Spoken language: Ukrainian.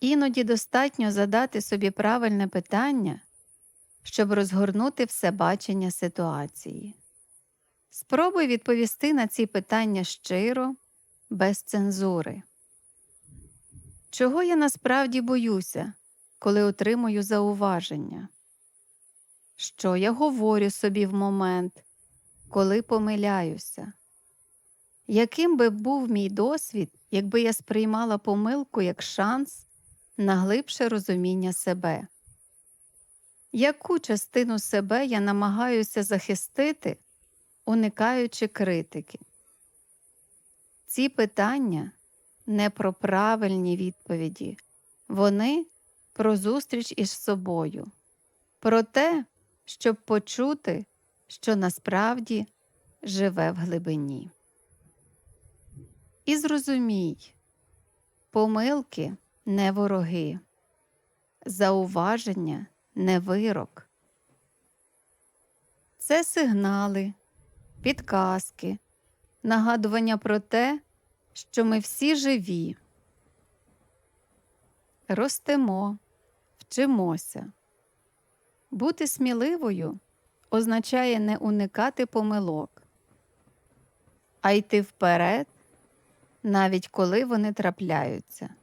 Іноді достатньо задати собі правильне питання, щоб розгорнути все бачення ситуації. Спробуй відповісти на ці питання щиро, без цензури. Чого я насправді боюся, коли отримую зауваження? Що я говорю собі в момент, коли помиляюся? Яким би був мій досвід, якби я сприймала помилку як шанс на глибше розуміння себе? Яку частину себе я намагаюся захистити, уникаючи критики? Ці питання не про правильні відповіді, вони про зустріч із собою, про те, щоб почути, що насправді живе в глибині. І зрозумій, помилки не вороги, зауваження не вирок. Це сигнали, підказки, нагадування про те, що ми всі живі. Ростемо, вчимося. Бути сміливою означає не уникати помилок, а йти вперед, навіть коли вони трапляються.